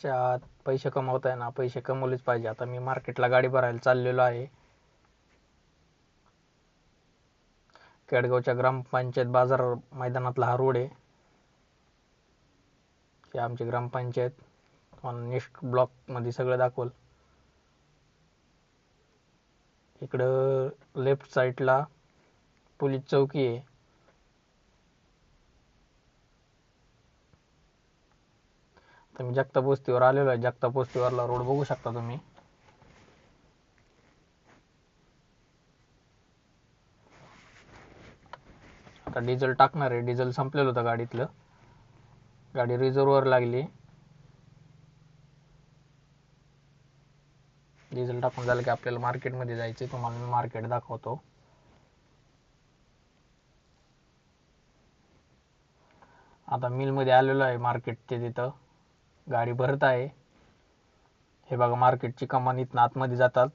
च्यात पैसे कमवताय ना पैसे कमवलेच पाहिजे. आता मी मार्केटला गाडी भरायला चाललेलो आहे. केडगावच्या ग्रामपंचायत बाजार मैदानातला हा रोड आहे. हे आमची ग्रामपंचायत. नेक्स्ट ब्लॉकमध्ये सगळं दाखवल. इकडं लेफ्ट साईडला पोलीस चौकी आहे. तर मी जगताप वस्तीवर आलेलो आहे. जगताप वस्तीवरला रोड बघू शकता तुम्ही. आता डिझेल टाकणार आहे. डिझेल संपलेलं होतं गाडीतलं. गाडी रिझर्ववर लागली. डिझेल टाकून झालं की आपल्याला मार्केटमध्ये जायचं तुम्हाला मी मार्केट दाखवतो. आता मिलमध्ये आलेलो आहे मार्केट ते तिथं. गाडी भरत आहे. हे बघा मार्केटची कमान इथनं आतमध्ये जातात.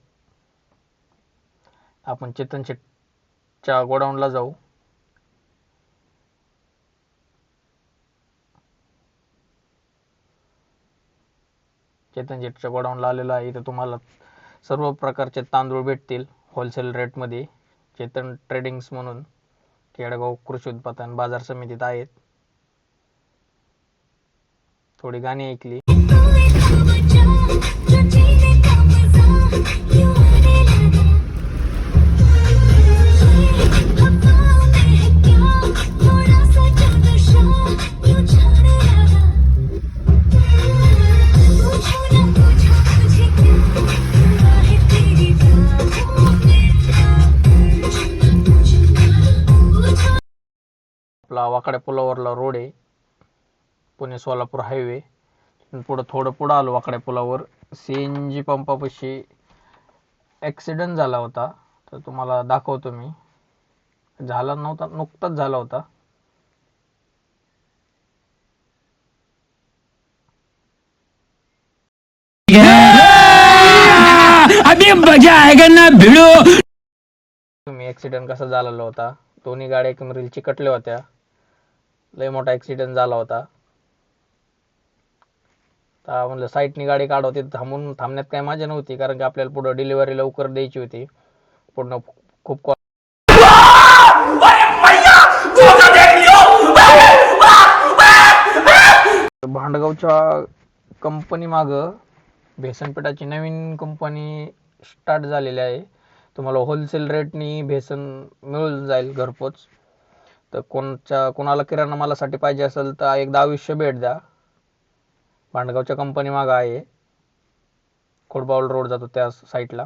आपण चेतन शेटच्या गोडाऊनला जाऊ. चेतन शेटच्या गोडाऊनला आलेला आहे. इथं तुम्हाला सर्व प्रकारचे तांदूळ भेटतील होलसेल रेटमध्ये. चेतन ट्रेडिंग्स म्हणून केडगाव कृषी उत्पादन बाजार समितीत आहेत. थोडी गाणी ऐकली आपला वाकड्या पुलावरला रोड आहे पुणे सोलापूर हायवे. पुढं थोडं पुढं आलो वाकड्या पुलावर. सी एन जी पंपापाशी ॲक्सिडेंट झाला होता. तर तुम्हाला दाखवतो मी. झाला नव्हता नुकताच झाला होता. तुम्ही ॲक्सिडेंट कसा झालेला होता? दोन्ही गाड्या एकमेरील चिकटल्या होत्या. लय मोठा ॲक्सिडेंट झाला होता. म्हणलं साईटनी गाडी काढवते थांबून थांबण्यात काही मजा नव्हती कारण की आपल्याला पुढं डिलिव्हरी लवकर द्यायची होती. पूर्ण खूप कॉ- भांडगावच्या कंपनी मागं भेसनपीठाची नवीन कंपनी स्टार्ट झालेली आहे. तुम्हाला होलसेल रेटनी भेसन मिळून जाईल घरपोच. तर कोणच्या कोणाला किराणा मालासाठी पाहिजे असेल तर एकदा आयुष्य भेट द्या. भांडगावच्या कंपनी मागं आहे. कोटबावल रोड जातो त्या साईडला